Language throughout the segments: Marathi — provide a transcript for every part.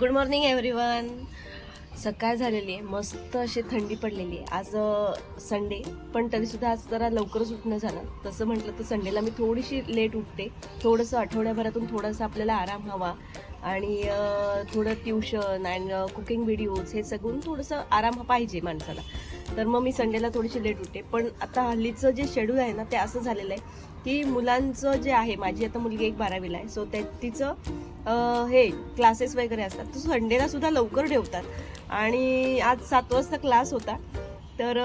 गुड मॉर्निंग एव्हरीवन सकाळ झालेली आहे. मस्त अशी थंडी पडलेली आहे. आज संडे पण तरीसुद्धा आज जरा लवकरच उठणं झालं. तसं म्हटलं तर संडेला मी थोडीशी लेट उठते. थोडंसं आठवड्याभरातून थोडंसं आपल्याला आराम हवा. आणि थोडं ट्युशन अँड कुकिंग व्हिडिओज हे सगळं थोडंसं आराम पाहिजे माणसाला. तर मग मी संडेला थोडीशी लेट उठते. पण आता हल्लीचं जे शेड्यूल आहे ना ते असं झालेलं आहे की मुलांचं जे आहे माझी आता मुलगी एक बारावीला आहे. सो त्या तिचं हे क्लासेस वगैरे असतात. तर संडेला सुद्धा लवकर ठेवतात. आणि आज सात वाजता क्लास होता. तर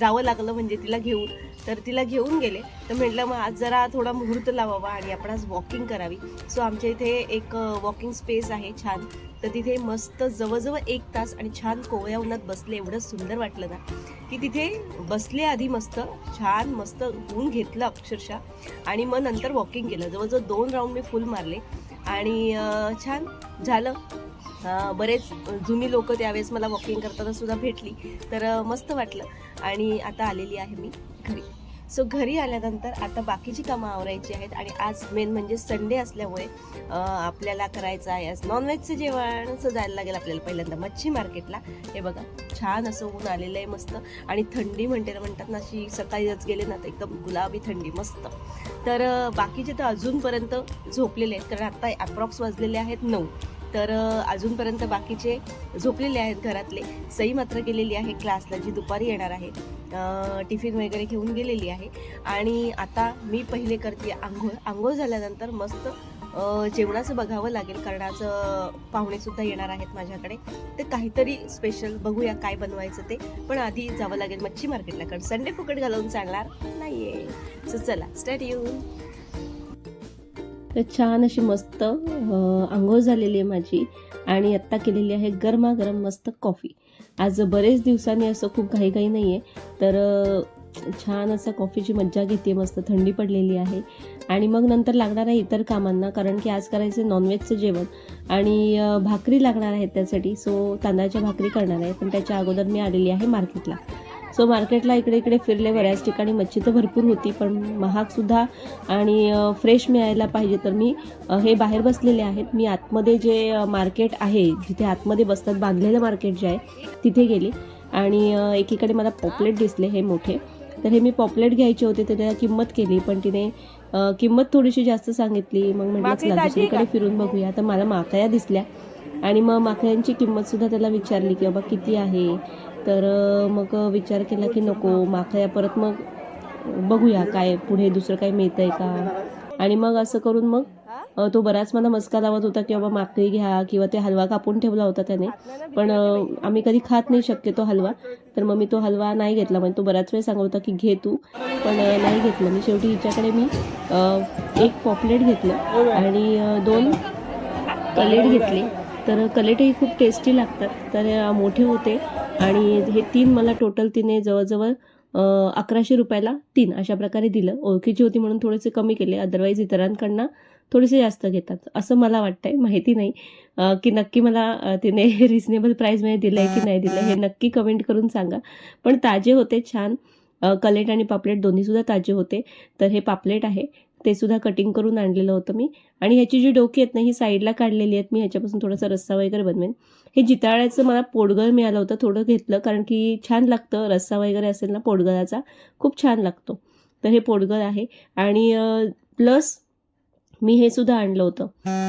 जावं लागलं म्हणजे तिला घेऊन. तर तिला घेऊन गेले. तर म्हटलं मग आज जरा थोडा मुहूर्त लावावा आणि आपण आज वॉकिंग करावी. सो आमच्या इथे एक वॉकिंग स्पेस आहे छान. तर तिथे मस्त जवळजवळ एक तास आणि छान कोवळ्या उन्हात बसले. एवढं सुंदर वाटलं ना. की तिथे बसले आधी मस्त छान मस्त ऊन घेतलं अक्षरशः. आणि मग नंतर वॉकिंग केलं. जवळजवळ दोन राऊंड मी फुल मारले. आणि छान झालं. बरेच जुनी लोक त्यावेळेस मला वॉकिंग करताना सुद्धा भेटली. तर मस्त वाटलं. आणि आता आलेली आहे मी घरी. सो घरी आल्यानंतर आता बाकीची कामं आवरायची आहेत आणि आज मेन म्हणजे संडे असल्यामुळे आपल्याला करायचं आहे आज नॉनव्हेजचं जेवण. सो जायला लागेल आपल्याला पहिल्यांदा मच्छी मार्केटला हे बघा छान असं ऊन आलेलं आहे मस्त. आणि थंडी म्हणते ना म्हणतात ना अशी सकाळीच गेले ना तर एकदम गुलाबी थंडी मस्त. तर बाकीचे तर अजूनपर्यंत झोपलेले आहेत कारण आता अप्रॉक्स वाजलेले आहेत नऊ. तर अजूनपर्यंत बाकीचे झोपलेले आहेत घरातले. सई मात्र गेलेली आहे क्लासला जी दुपारी येणार आहे. टिफिन वगैरे घेऊन गेलेली आहे. आणि आता मी पहिले करते आंघोळ. आंघोळ झाल्यानंतर मस्त जेवणाचं बघावं लागेल. कारण आज पाहुणेसुद्धा येणार आहेत माझ्याकडे. तर काहीतरी स्पेशल बघूया काय बनवायचं ते. पण आधी जावं लागेल मच्छी मार्केटला कारण संडे फुकट घालवून चालणार आहे सो चला स्टार्ट येऊन तर छान अशी मस्त आंघोळ झालेली आहे माझी. आणि आत्ता केलेली आहे गरमागरम मस्त कॉफी. आज बरेच दिवसांनी असं खूप घाईघाई नाही आहे तर छान असं कॉफीची मज्जा घेते मस्त थंडी पडलेली आहे. आणि मग नंतर लागणार आहे इतर कामांना कारण की आज करायचं नॉनव्हेजचं जेवण. आणि भाकरी लागणार आहेत त्यासाठी सो तांदळाच्या भाकरी करणार आहे पण त्याच्या अगोदर मी आलेली आहे मार्केटला. सो मार्केटला इकडे इकडे फिरले बऱ्याच ठिकाणी. मच्छी तर भरपूर होती पण महागसुद्धा आणि फ्रेश मिळायला पाहिजे तर मी हे बाहेर बसलेले आहेत. मी आतमध्ये जे मार्केट आहे जिथे आतमध्ये बसतात बांधलेलं मार्केट जे आहे तिथे गेले. आणि एकीकडे मला पॉपलेट दिसले हे मोठे. तर हे मी पॉपलेट घ्यायचे होते तर त्याला किंमत केली पण तिने किंमत थोडीशी जास्त सांगितली. मग म्हटलं दुसरीकडे? फिरून बघूया. तर मला माकया दिसल्या. आणि मग माकयांची किंमतसुद्धा त्याला विचारली की बाबा किती आहे? तर मग विचार केला की नको माकया परत मग बघूया काय पुढे दुसरं काय मिळतंय का. आणि मग असं करून मग तो बराच मला मस्का लावत होता की बाबा माकळी घ्या किंवा ते हलवा कापून ठेवला होता त्याने. पण आम्ही कधी खात नाही शक्यतो हलवा. तर मग मी तो हलवा नाही घेतला. म्हणजे तो बराच वेळ सांगत होता की घे तू. पण नाही घेतलं. मी शेवटी हिच्याकडे मी एक पॉपलेट घेतलं आणि दोन कलेट घेतले. तर कलेटही खूप टेस्टी लागतात. तर मोठे होते. आणि हे तीन मला टोटल तिने जवळजवळ अकराशे रुपयाला तीन अशा प्रकारे दिलं. ओळखीची होती म्हणून थोडेसे कमी केले. अदरवाईज इतरांकडनं थोडेसे जास्त घेतात. असं मला वाटतंय. माहिती नाही की नक्की मला तिने रिझनेबल प्राईजमध्ये दिलं आहे की नाही दिलं हे नक्की कमेंट करून सांगा. पण ताजे होते छान. कलेट आणि पापलेट दोन्हीसुद्धा ताजे होते. तर हे पापलेट आहे. ते सुद्धा कटिंग करून आणलेलं होतं मी. आणि ह्याची जी डोकी आहेत ना ही साईडला काढलेली आहेत. मी ह्याच्यापासून थोडासा रस्सा वगैरे बनवेन. हे जिताळ्याचं मला पोटगळ मिळालं होतं थोडं घेतलं. कारण की छान लागतं रस्सा वगैरे असेल ना पोटगळाचा खूप छान लागतो. तर हे पोटगळ आहे. आणि प्लस मी हे सुद्धा आणलं होतं.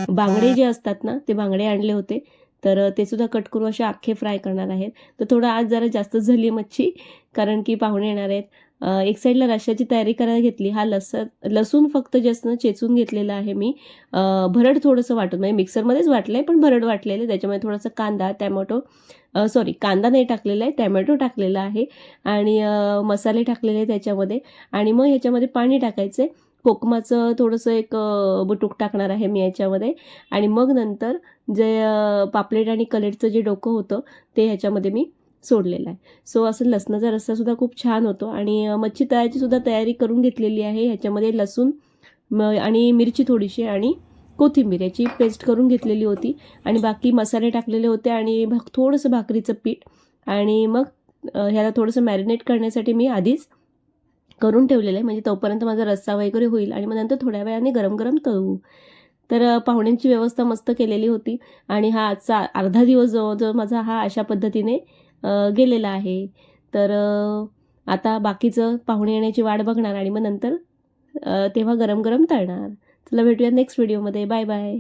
बांगडे जे असतात ना ते बांगडे आणले होते. तर ते सुद्धा कट करून असे अख्खे फ्राय करणार आहेत. तर थोडं आज जरा जास्त झाली मच्छी कारण की पाहुणे येणार आहेत. एक साईडला रश्श्याची तयारी करायला घेतली. हा लस लसूण फक्त जास्त चेचून घेतलेला आहे मी. भरड थोडंसं वाटून म्हणजे मिक्सरमध्येच वाटलं आहे पण भरड वाटलेलं आहे. त्याच्यामध्ये थोडासा कांदा टॅमॅटो सॉरी कांदा नाही टाकलेला आहे टॅमॅटो टाकलेला आहे आणि मसाले टाकलेले आहे त्याच्यामध्ये. आणि मग ह्याच्यामध्ये पाणी टाकायचं आहे कोकमाचं थोडंसं एक बुटूक टाकणार आहे मी याच्यामध्ये. आणि मग नंतर जे पापलेट आणि कलेटचं जे डोकं होतं ते ह्याच्यामध्ये मी सोडलेला आहे. सो असं लसणाचा रस्सासुद्धा खूप छान होतो. आणि मच्छी तळायची सुद्धा तयारी करून घेतलेली आहे. ह्याच्यामध्ये लसूण म आणि मिरची थोडीशी आणि कोथिंबीर याची पेस्ट करून घेतलेली होती. आणि बाकी मसाले टाकलेले होते आणि भाक थोडंसं भाकरीचं पीठ. आणि मग ह्याला थोडंसं मॅरिनेट करण्यासाठी मी आधीच करून ठेवलेलं आहे. म्हणजे तोपर्यंत माझा रस्सा वगैरे होईल आणि मग नंतर थोड्या वेळाने गरम गरम तळू. तर पाहुण्यांची व्यवस्था मस्त केलेली होती. आणि हा आजचा अर्धा दिवस जवळजवळ माझा हा अशा पद्धतीने गेलेला आहे. तर आता बाकीचं पाहुणे येण्याची वाट बघणार आणि मग नंतर तेव्हा गरम गरम तळणार. चला भेटूया नेक्स्ट व्हिडिओमध्ये बाय बाय